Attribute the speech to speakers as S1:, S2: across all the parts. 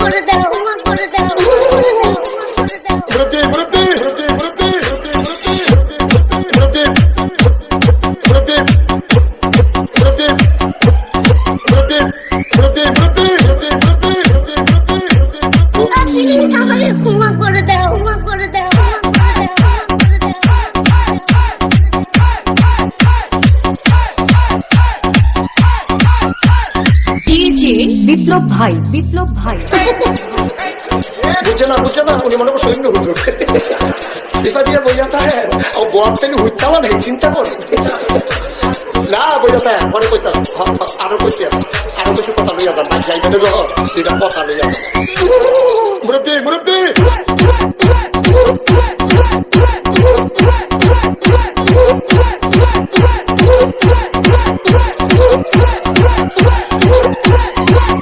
S1: করে দাও করে দাও
S2: বিপ্লব ভাই বিপ্লব ভাই।
S3: ও চিন্তা হ্যাঁ আরও আরও কথা কথা মুরব্বী মুরব্বী!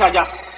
S4: marcha ya.